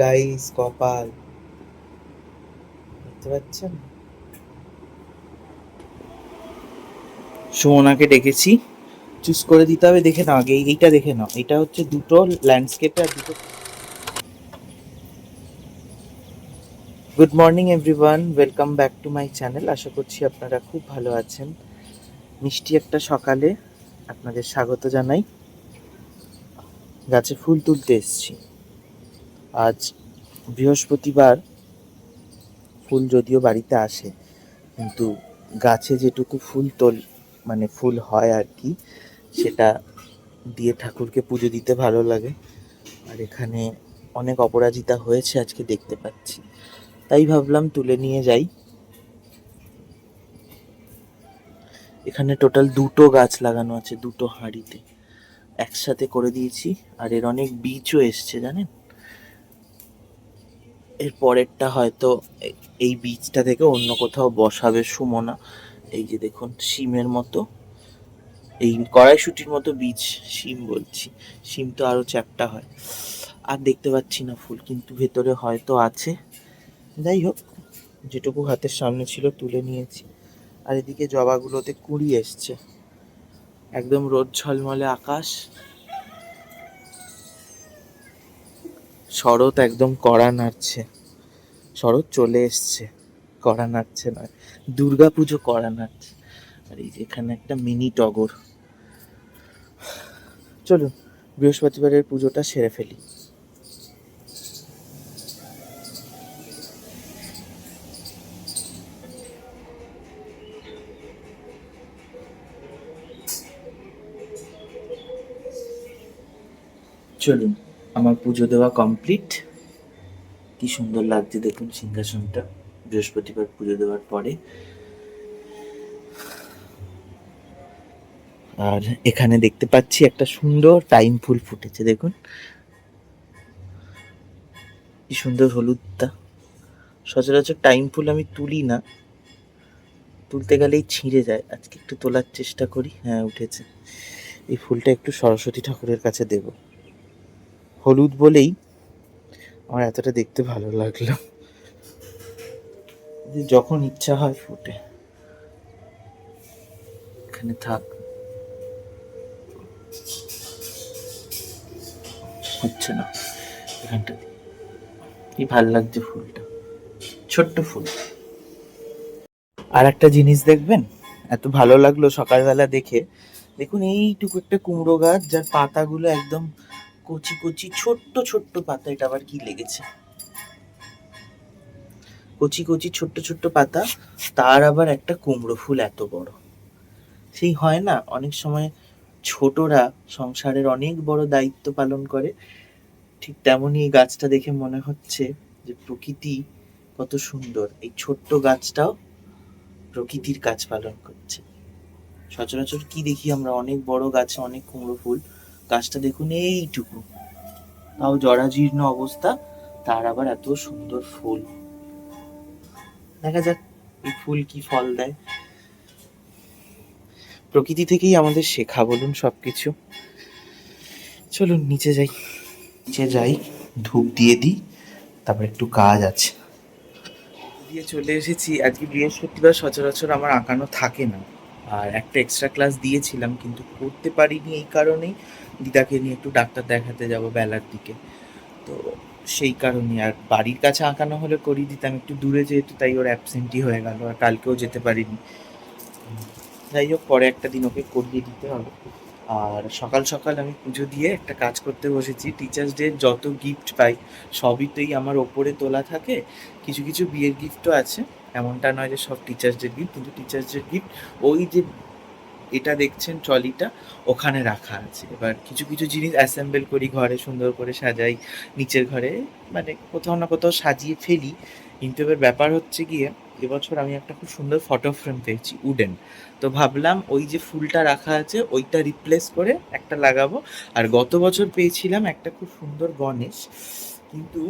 Guys কপাল। দেখতে পাচ্ছেন সুমনাকে ডেকেছি। চুজ করে দিতে হবে, দেখে নাও আগে, এইটা দেখে নাও। এটা হচ্ছে দুটো ল্যান্ডস্কেপে আর দুটো good morning everyone welcome back to my channel আশা করছি আপনারা খুব ভালো আছেন। মিষ্টি একটা সকালে আপনাদের স্বাগত জানাই। গাছে ফুল তুলতে এসেছি। আজ বৃহস্পতিবার ফুল যদিও বাড়িতে আসে, কিন্তু গাছে যেটুকু ফুল তোল মানে ফুল হয় আর কি, সেটা দিয়ে ঠাকুরকে পুজো দিতে ভালো লাগে। আর এখানে অনেক অপরাজিতা হয়েছে আজকে দেখতে পাচ্ছি। তাই ভাবলাম তুলে নিয়ে যাই। এখানে টোটাল দুটো গাছ লাগানো আছে, দুটো হাঁড়িতে। একসাথে করে দিয়েছি, আর এর অনেক বীজও এসছে, জানেন? এর পরেরটা হয়তো এই বীজটা থেকে অন্য কোথাও বসাবে সুমনা। এই যে দেখুন, শিমের মতো। এই কড়াইশুটির মতো বীজ শিম বলছি। শিম তো আরও চ্যাপটা হয়। আর দেখতে পাচ্ছি না ফুল, কিন্তু ভেতরে হয়তো আছে। যাই হোক, যেটুকু হাতের সামনে ছিল তুলে নিয়েছি। আর এদিকে জবাগুলোতে কুড়ি এসছে। একদম রোদ ঝলমলে আকাশ। শরৎ একদম কড়া নাড়ছে। শরৎ চলে এসছে। কড়া নাড়ছে নয় দুর্গা পুজো কড়া নাড়ছে। আর এই এখানে একটা মিনি টগর। চলুন, বৃহস্পতিবারের পুজোটা সেরে ফেলি। চলুন আমার পুজো দেওয়া কমপ্লিট কি সুন্দর লাগছে দেখুন সিংহাসনটা। বৃহস্পতিবার পুজো দেওয়ার পরে। আর এখানে দেখতে পাচ্ছি একটা সুন্দর টাইম ফুল ফুটেছে, দেখুন। কি সুন্দর হলুদটা। সচরাচর টাইম ফুল আমি তুলি না। তুলতে গেলেই ছিঁড়ে যায়। আজকে একটু তোলার চেষ্টা করি। হ্যাঁ উঠেছে। এই ফুলটা একটু সরস্বতী ঠাকুরের কাছে দেব। হলুদ বলেই আমার এতটা দেখতে ভালো লাগল। যখন ইচ্ছা হয় ফুটে। এখানে থাক। হচ্ছে না। এখানটা কি ভালো লাগছে ফুলটা। ছোট্ট ফুল। আর একটা জিনিস দেখবেন? এত ভালো লাগল সকালবেলা দেখে। দেখুন, এইটুকু একটা কুমড়ো গাছ, যার পাতাগুলো একদম কচি কচি, ছোট্ট ছোট্ট পাতা, এটা আবার কি লেগেছে? কচি কচি, ছোট্ট ছোট্ট পাতা, তার আবার একটা কুমড়ো ফুল এত বড়। সেই হয় না, অনেক সময় ছোটরা সংসারের অনেক বড় দায়িত্ব পালন করে, ঠিক তেমনই এই গাছটা দেখে মনে হচ্ছে যে প্রকৃতি কত সুন্দর। এই ছোট্ট গাছটাও প্রকৃতির কাজ পালন করছে। সচরাচর কি দেখি আমরা? অনেক বড় গাছে অনেক কুমড়ো ফুল গাছটা দেখুন এইটুকু। তাও জরাজীর্ণ অবস্থা, তার আবার এত সুন্দর ফুল। দেখা যাক এই ফুল কি ফল দেয়। প্রকৃতি থেকেই আমাদের শেখা বলুন সবকিছু। চলুন, নিচে যাই। নিচে যাই, ধূপ দিয়ে দিই, তারপর একটু কাজ আছে। দিয়ে চলে এসেছি। আজকে বৃহস্পতিবার সচরাচর আমার আঁকানো থাকে না। আর একটা এক্সট্রা ক্লাস দিয়েছিলাম, কিন্তু করতে পারিনি এই কারণেই। দিদাকে নিয়ে একটু ডাক্তার দেখাতে যাব বেলার দিকে। তো সেই কারণে আর বাড়ির কাছে আঁকানো হলে করিয়ে দিতাম একটু দূরে যেহেতু, তাই ওর অ্যাবসেন্টই হয়ে গেল আর কালকেও যেতে পারিনি। যাই হোক, পরে একটা দিন ওকে করিয়ে দিতে হবে। আর সকাল সকাল আমি পুজো দিয়ে একটা কাজ করতে বসেছি। টিচার্স ডে যত গিফট পাই, সবই তোই আমার ওপরে তোলা থাকে। কিছু কিছু বিয়ের গিফটও আছে। এমনটা নয় যে সব টিচার্স ডে গিফট কিন্তু টিচার্স ডে গিফট ওই যে এটা দেখছেন ট্রলিটা ওখানে রাখা আছে। এবার কিছু কিছু জিনিস অ্যাসেম্বল করি, ঘরে সুন্দর করে সাজাই, নিচের ঘরে মানে কোথাও না কোথাও সাজিয়ে ফেলি। কিন্তু এবার ব্যাপার হচ্ছে গিয়ে এবছর আমি একটা খুব সুন্দর ফটো ফ্রেম পেয়েছি উডেন তো ভাবলাম ওই যে ফুলটা রাখা আছে, ওইটা রিপ্লেস করে একটা লাগাবো। আর গত বছর পেয়েছিলাম একটা খুব সুন্দর গণেশ, কিন্তু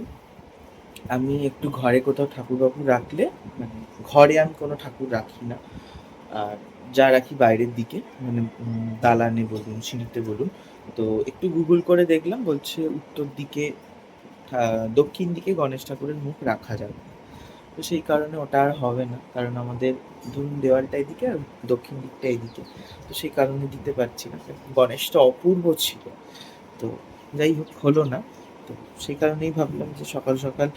আমি একটু ঘরে কোথাও ঠাকুর বাবু রাখলে মানে ঘরে আমি কোনো ঠাকুর রাখি না। আর যা রাখি বাইরের দিকে মানে দালানে বলুন, সিঁড়িতে বলুন। তো একটু গুগল করে দেখলাম, বলছে উত্তর দিকে দক্ষিণ দিকে গণেশ ঠাকুরের মুখ রাখা যাবে। তো সেই কারণে ওটা আর হবে না, কারণ আমাদের ধরুন দেওয়ালটা এদিকে আর দক্ষিণ দিকটা এদিকে। তো সেই কারণে দিতে পারছি না। গণেশটা অপূর্ব ছিল। তো যাই হোক, হলো না। তো সেই কারণেই ভাবলাম যে সকাল সকাল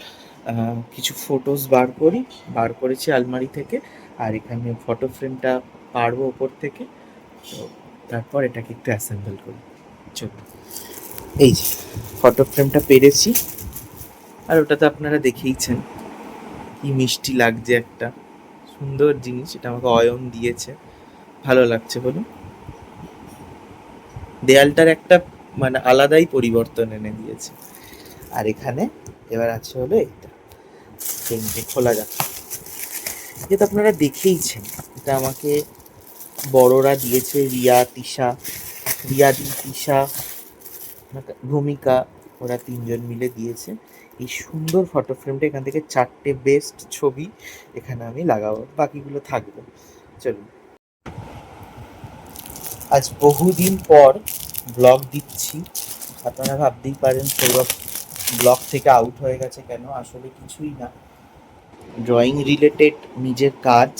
কিছু ফটোস বার করি। বার করেছি আলমারি থেকে, আর এখানে ফটো ফ্রেমটা পারব ওপর থেকে। তো তারপর এটাকে একটু অ্যাসেম্বল করি। চলুন। এই যে ফটো ফ্রেমটা পেরেছি। আর ওটা তো আপনারা দেখেইছেন কি মিষ্টি লাগছে একটা। সুন্দর জিনিস, এটা আমাকে অয়ন দিয়েছে। ভালো লাগছে বলুন। দেয়ালটার একটা মানে আলাদাই পরিবর্তন এনে দিয়েছে। আর এখানে এবার আছে হলো এটা ফ্রেমটি খোলা যাক। যেটা আপনারা দেখেইছেন এটা আমাকে বড়রা দিয়েছে, রিয়া, তিশা, রিয়াদি, তিশা, ভূমিকা ওরা তিনজন মিলে দিয়েছে। এই সুন্দর ফটো ফ্রেমটা এখান থেকে চারটে বেস্ট ছবি এখানে আমি লাগাবো। বাকিগুলো থাকবে। চলুন। আজ বহুদিন পর ব্লগ দিচ্ছি। আপনারা ভাবতেই পারেন, সৌরভ ব্লগ থেকে আউট হয়ে গেছে কেন? আসলে কিছুই না। ড্রয়িং রিলেটেড নিজের কাজ,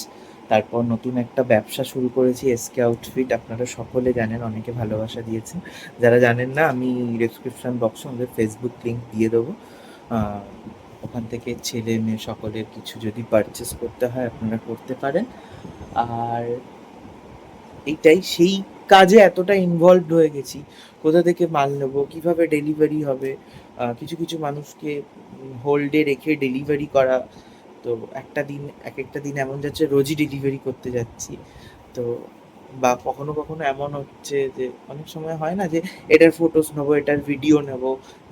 তারপর নতুন একটা ব্যবসা শুরু করেছি এসকে আউটফিট আপনারা সকলে জানেন, অনেকে ভালোবাসা দিয়েছেন। যারা জানেন না, আমি ডেসক্রিপশন বক্সে আমাদের ফেসবুক লিঙ্ক দিয়ে দেবো। ওখান থেকে ছেলে মেয়ে সকলের কিছু যদি পারচেস করতে হয়, আপনারা করতে পারেন। আর এইটাই, সেই কাজে এতটা ইনভলভড হয়ে গেছি। কোথা থেকে মাল নেব, কীভাবে ডেলিভারি হবে কিছু কিছু মানুষকে হোল্ডে রেখে ডেলিভারি করা, তো একটা দিন, এক একটা দিন এমন যাচ্ছে রোজই ডেলিভারি করতে যাচ্ছি। তো বা কখনো কখনো এমন হচ্ছে যে, অনেক সময় হয় না যে, এটার ফটোস নেব, এটার ভিডিও নেব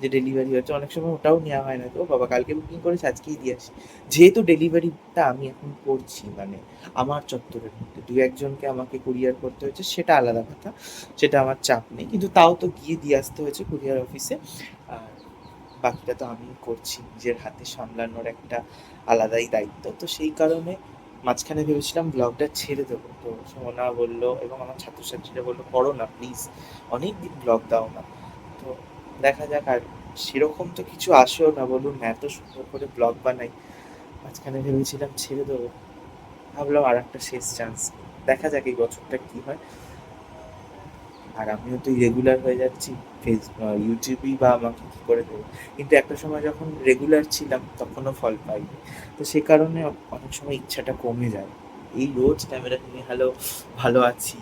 যে ডেলিভারি হচ্ছে। অনেক সময় ওটাও নেওয়া হয় না তো বাবা, কালকে বুকিং করেছে, আজকেই দিয়ে আসি। যেহেতু ডেলিভারিটা আমি এখন করছি মানে আমার চত্বরের মধ্যে। দু একজনকে আমাকে কুরিয়ার করতে হয়েছে, সেটা আলাদা কথা, সেটা আমার চাপ নেই। কিন্তু তাও তো গিয়ে দিয়ে আসতে হয়েছে কুরিয়ার অফিসে আর বাকিটা তো আমি করছি, নিজের হাতে সামলানোর একটা আলাদাই দায়িত্ব। তো সেই কারণে মাঝখানে ভেবেছিলাম ব্লগটা ছেড়ে দেবো। তো সোমনা বলল এবং আমার ছাত্রছাত্রীরা বলল, করো না প্লিজ অনেক দিন ব্লগ দাও না। তো দেখা যাক, আর সেরকম তো কিছু আসেও না, বলুন, এত সুন্দর করে ব্লগ বানাই। মাঝখানে ভেবেছিলাম ছেড়ে দেবো। ভাবলাম আর একটা শেষ চান্স দেখা যাক এই বছরটা কী হয়। আর আমিও তো রেগুলার হয়ে যাচ্ছি। ফেস ইউটিউবই বা আমাকে কী করে দেবো? কিন্তু একটা সময় যখন রেগুলার ছিলাম, তখনও ফল পাইনি। তো সে কারণে অনেক সময় ইচ্ছাটা কমে যায়। এই রোজ ক্যামেরা নিয়ে হ্যালো ভালো আছি।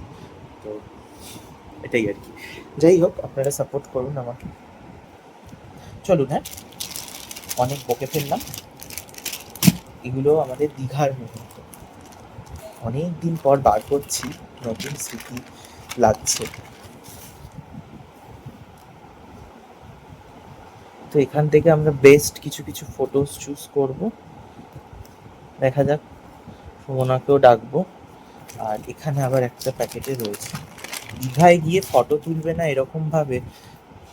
তো এটাই আর কি। যাই হোক, আপনারা সাপোর্ট করুন আমাকে। চলুন হ্যাঁ অনেক বকে ফেললাম। এগুলো আমাদের দীঘার মুহূর্ত। অনেক দিন পর বার করছি, নতুন স্মৃতি লাগছে। এখান থেকে আমরা বেস্ট কিছু কিছু ফটোস চুজ করব। দেখা যাক, সুমনাকেও ডাকবো। আর এখানে আবার একটা প্যাকেটে রয়েছে। দীঘায় গিয়ে ফটো তুলবে না এরকম ভাবে,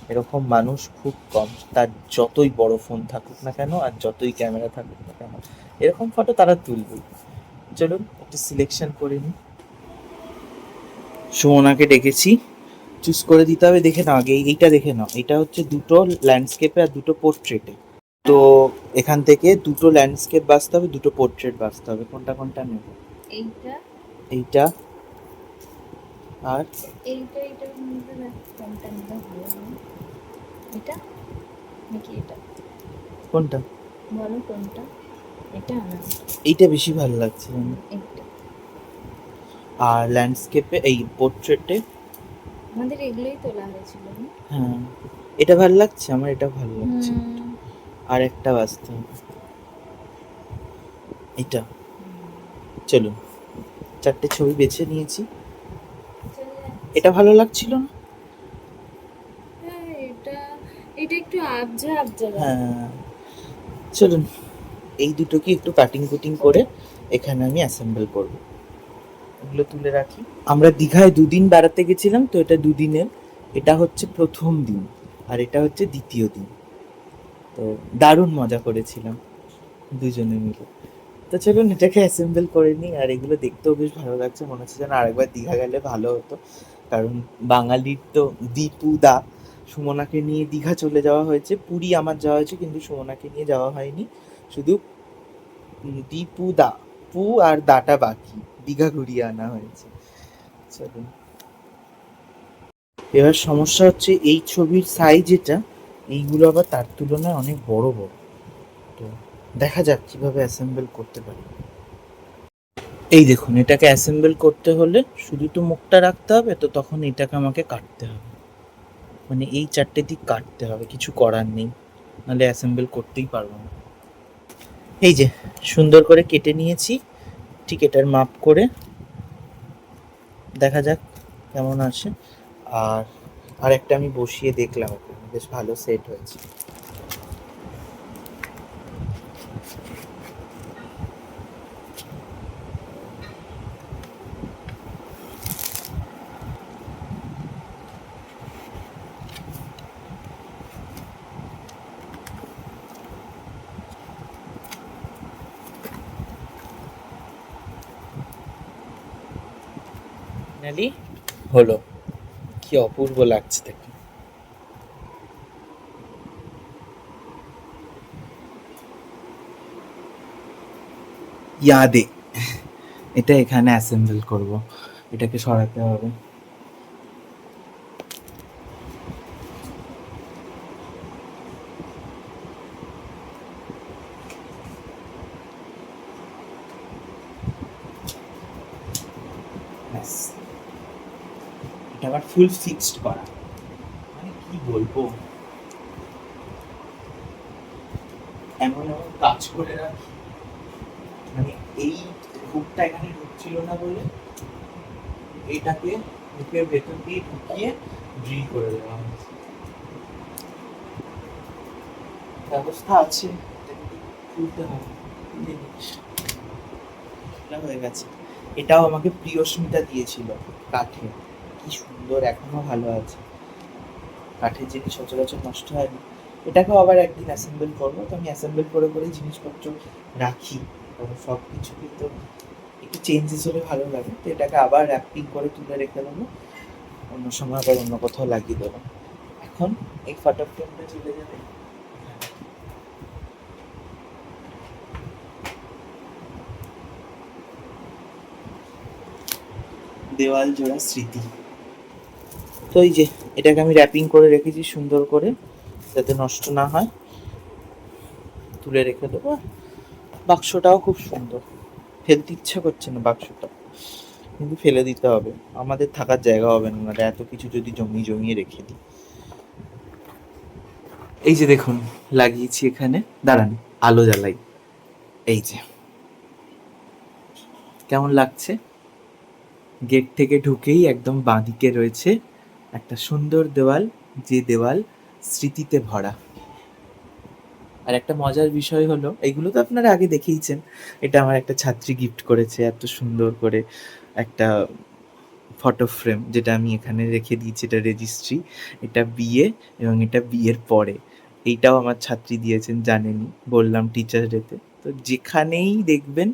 এরকম মানুষ খুব কম। তার যতই বড় ফোন থাকুক না কেন আর যতই ক্যামেরা থাকুক না কেন, এরকম ফটো তারা তুলবেই। চলুন, একটু সিলেকশন করে নিই। সুমনাকে ডেকেছি। চুজ করে দিতে হবে দেখে নাও আগে এইটা দেখে নাও। এটা হচ্ছে দুটো ল্যান্ডস্কেপে আর দুটো পোর্ট্রেটে তো এখান থেকে দুটো ল্যান্ডস্কেপ বাঁচতে হবে দুটো পোর্ট্রেট বাঁচতে হবে। কোনটা কোনটা নেব? এইটা। এইটা আর এইটা দেখ কোনটা নিলে ভালো এটা নাকি এটা? কোনটা? বলো কোনটা? এটা না এইটা বেশি ভালো লাগছে। এইটা। আর ল্যান্ডস্কেপে এই পোর্ট্রেটে আমাদের এগুলোই তোলা হয়েছিল হ্যাঁ। এটা ভালো লাগছে? আমার এটা ভালো লাগছে। আর একটা বাঁচতে হবে। এটা চলুন। চারটে ছবি বেছে নিয়েছি। এটা ভালো লাগছিল না? হ্যাঁ এটা এটা একটু আবজা আবজা হ্যাঁ। চলুন। এই দুটোকে একটু কাটিং কুটিং করে এখানে আমি অ্যাসেম্বল করব। এগুলো তুলে রাখি। আমরা দীঘায় দুদিন বেড়াতে গেছিলাম, তো এটা দুদিনের। এটা হচ্ছে প্রথম দিন, আর এটা হচ্ছে দ্বিতীয় দিন। তো দারুণ মজা করেছিলাম দুজনে মিলে। তো চলুন, এটাকে অ্যাসেম্বল করে নিই, আর এগুলো দেখতেও বেশ ভালো লাগছে। মনে হচ্ছে যেন আরেকবার দীঘা গেলে ভালো হতো। কারণ বাঙালির তো দীপু দা সুমনাকে নিয়ে দীঘা চলে যাওয়া হয়েছে। পুরী আমার যাওয়া হয়েছে, কিন্তু সুমনাকে নিয়ে যাওয়া হয়নি। শুধু দীপু দা পু আর দাটা বাকি। দীঘা ঘুরিয়ে আনা হয়েছে। চলুন এবার সমস্যা হচ্ছে এই ছবির সাইজ এটা, এইগুলো আবার তার তুলনায় অনেক বড় বড়। তো দেখা যাক কীভাবে অ্যাসেম্বল করতে পারি। এই দেখুন, এটাকে অ্যাসেম্বল করতে হলে শুধু তো মুখটা রাখতে হবে, তো তখন এটাকে আমাকে কাটতে হবে। মানে এই চারটে দিক কাটতে হবে, কিছু করার নেই। নাহলে অ্যাসেম্বল করতেই পারব না। এই যে, সুন্দর করে কেটে নিয়েছি। ঠিক এটার মাপ করে দেখা যাক কেমন আসে আর আর একটা আমি বসিয়ে দেখলাম, বেশ ভালো সেট হয়েছে। ফাইনালি হলো। কি অপূর্ব লাগছে দেখুন ইয়াদে। এটা এখানে অ্যাসেম্বল করব। এটাকে সরাতে হবে। ব্যাস। এটা আবার ফুল ফিক্সড করা। মানে কি বলব? এমন এমন কাজ করে রাখি। মানে এই হুকটা এখানে ঢুকছিল না বলে এটাকে মুখের ভেতর দিয়ে ঢুকিয়ে ড্রিল করে দেওয়া হয়েছে। ব্যবস্থা আছে। খুলতে হবে। হয়ে গেছে। এটাও আমাকে প্রিয়স্মিতা দিয়েছিল কাঠে। কি সুন্দর, এখনও ভালো আছে। কাঠের জিনিস সচরাচর নষ্ট হয় না। এটাকেও আবার একদিন অ্যাসেম্বল করব। তো আমি অ্যাসেম্বল করে করে জিনিসপত্র রাখি। কারণ সব কিছু কিন্তু একটু চেঞ্জেস হলে ভালো লাগে। তো এটাকে আবার র্যাপিং করে তুলে রেখে দেবো। অন্য সময় আবার অন্য কোথাও লাগিয়ে দেবো। এখন এই ফটো ফ্রেমটা চলে যাবে। দেওয়াল জোড়া স্মৃতি। তো এই যে, এটাকে আমি র্যাপিং করে রেখেছি সুন্দর করে, যাতে নষ্ট না হয়। তুলে রেখে দেবো। বাক্সটাও খুব সুন্দর। ফেলতে ইচ্ছা করছে না বাক্সটা। কিন্তু ফেলে দিতে হবে। আমাদের থাকার জায়গা হবে না। এত কিছু যদি জমিয়ে জমিয়ে রেখে দিই। এই যে দেখুন, লাগিয়েছি এখানে। দাঁড়ান, আলো জ্বালাই। এই যে। কেমন লাগছে? গেট থেকে ঢুকেই একদম বাঁদিকে রয়েছে একটা সুন্দর দেওয়াল, যে দেওয়াল স্মৃতিতে ভরা। আর একটা মজার বিষয় হলো, এগুলো তো আপনারা আগে দেখেইছেন, এটা আমার একটা ছাত্রী গিফট করেছে, এত সুন্দর করে একটা ফটো ফ্রেম যেটা আমি এখানে রেখে দিয়েছি, এটা রেজিস্ট্রি এটা বিয়ে এবং এটা বিয়ের পরে। এইটাও আমার ছাত্রী দিয়েছেন জানেনই বললাম টিচার ডেতে তো যেখানেই দেখবেন,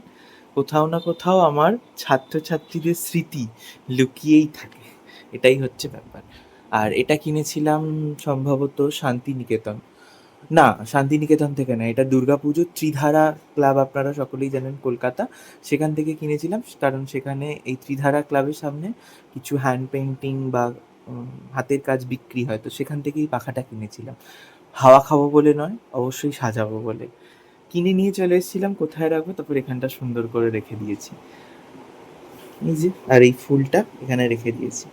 কোথাও না কোথাও আমার ছাত্রছাত্রীদের স্মৃতি লুকিয়েই থাকে। এটাই হচ্ছে ব্যাপার। আর এটা কিনেছিলাম সম্ভবত শান্তিনিকেতন। না, শান্তিনিকেতন থেকে না, এটা দুর্গাপুজোর ত্রিধারা ক্লাব আপনারা সকলেই জানেন, কলকাতা। সেখান থেকে কিনেছিলাম, কারণ সেখানে এই ত্রিধারা ক্লাবের সামনে কিছু হ্যান্ড পেন্টিং বা হাতের কাজ বিক্রি হয়, তো সেখান থেকেই পাখাটা কিনেছিলাম। হাওয়া খাব বলে নয়, অবশ্যই সাজাবো বলে। কিনে নিয়ে চলে এসেছিলাম, কোথায় রাখব? তারপর এখানটা সুন্দর করে রেখে দিয়েছি। এই যে, আর এই ফুলটা এখানে রেখে দিয়েছি।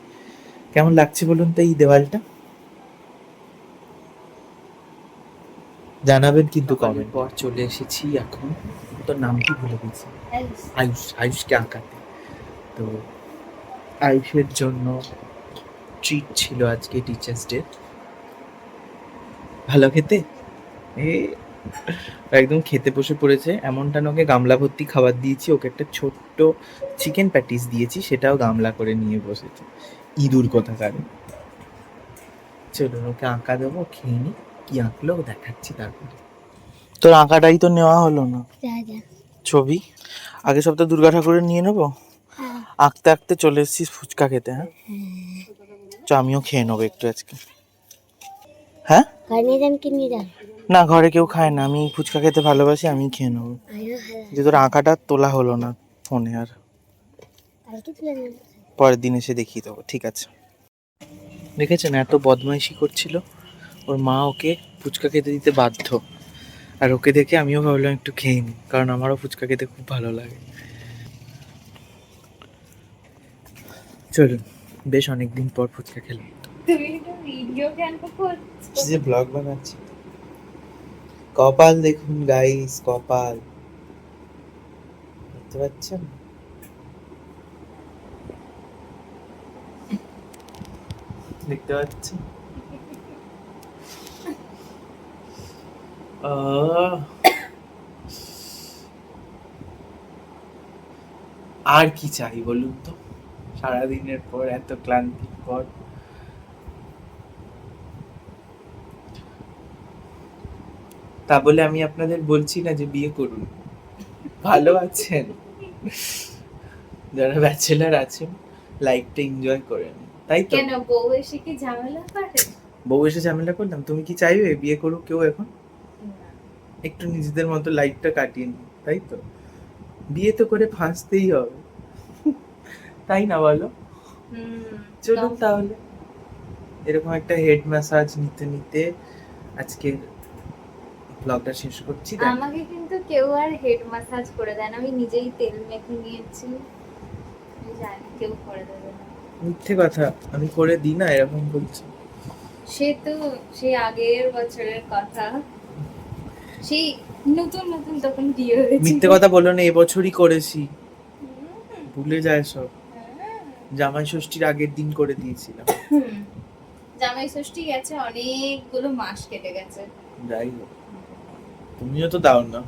কেমন লাগছে বলুন তো এই দেওয়ালটা? জানাবেন কিন্তু কমেন্ট পর চলে এসেছি এখন। তোর নাম কি ভুলে গেছি? আয়ুষ। আয়ুষকে আঁকাতে। তো আয়ুষের জন্য ট্রিট ছিল আজকে টিচার্স ডে ভালো খেতে? এ একদম খেতে বসে পড়েছে। এমনটা না ওকে গামলা ভর্তি খাবার দিয়েছি ওকে একটা ছোট্ট চিকেন প্যাটিস দিয়েছি সেটাও গামলা করে নিয়ে বসেছে। ইঁদুর কোথাকার? চলুন ওকে আঁকা দেবো খেয়ে নি কি আঁকলো দেখাচ্ছি তারপরে। তোর আঁকাটাই তো নেওয়া হলো না। যা যা ছবি আগের সপ্তাহে দুর্গা ঠাকুরের নিয়ে নেব? হ্যাঁ। আঁকতে আঁকতে চলে এসেছিস ফুচকা খেতে হ্যাঁ? চ আমিও খেয়ে নেব একটু আজকে। হ্যাঁ? না ঘরে কেউ খায় না আমি ফুচকা খেতে ভালোবাসি আমি খেয়ে নেব। যে তোর আঁকাটা তোলা হলো না ফোনে আর। পরের দিন এসে দেখিয়ে দেবো ঠিক আছে? দেখেছেন এত বদমাইশি করছিল ওর মা ওকে ফুচকা খেতে দিতে বাধ্য। আর ওকে দেখে আমিও ভাবলাম একটু খেয়ে নিই কারণ আমারও ফুচকা খেতে খুব ভালো লাগে। চলুন বেশ অনেকদিন পর ফুচকা খেলাম। যে ব্লগ বানাচ্ছি। কপাল দেখুন গাইস কপাল। বুঝতে পাচ্ছেন? দেখতে পাচ্ছেন আহ। আর কি চাই বলুন তো? সারাদিনের পর এত ক্লান্তির পর। তা বলে আমি আপনাদের বলছি না যে বিয়ে করুন। ভালো আছেন? যারা ব্যাচেলার আছেন লাইফটা এনজয় করেন। তাই তো? কেন? বউ এসে কি ঝামেলা করে? বউ এসে ঝামেলা করলাম। তুমি কি চাইবে? বিয়ে করুক কেউ এখন? একটু নিজেদের মতো লাইফটা কাটিয়ে নিই তাই তো? বিয়ে তো করে ফাঁসতেই হবে। তাই না বলো? হুম চলুন তাহলে। এরকম একটা হেড ম্যাসাজ নিতে নিতে আজকে ব্লগটা শেষ করছি। আমাকে কিন্তু কেউ আর হেড মাসাজ করে দেয় না। আমি নিজেই তেল মেখে নিয়েছি। জানি কেউ করে দেবে না। মিথ্যে কথা। আমি করে দিই না এরকম বলছি। সে তো সেই আগের বছরের কথা। সেই নতুন নতুন তখন বিয়ে হয়েছে। মিথ্যে কথা বলো না এবছরই করেছি। ভুলে যায় সব। জামাই ষষ্ঠীর আগের দিন করে দিয়েছিলাম। জামাই ষষ্ঠী গেছে অনেকগুলো মাস কেটে গেছে। যাই হোক। তুমিও তো দাও না।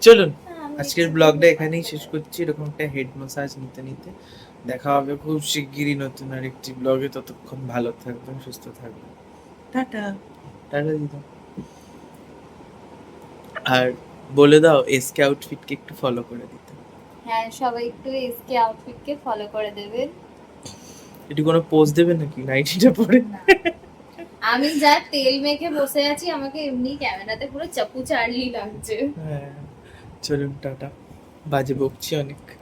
চলুন হ্যাঁ, আজকের ব্লগটা এখানেই শেষ করছি। এরকম একটা হেড ম্যাসাজ নিতে নিতে। দেখা হবে। খুব শিগগিরই নতুন আরেকটি ব্লগে ততক্ষণ ভালো থাকবেন সুস্থ থাকবেন। টাটা। টাটা দিদা। আর বলে দাও এসকে আউটফিটকে একটু ফলো করে দিতে। হ্যাঁ সবাই একটু এসকে আউটফিটকে ফলো করে দেবেন একটু কোনো পোজ দেবে নাকি? নাইটিটা পরে? আমি যা তেল মেখে বসে আছি আমাকে এমনি ক্যামেরাতে পুরো চাপু চার্লি লাগছে। হ্যাঁ চলুন টাটা। বাজে বকছি অনেক।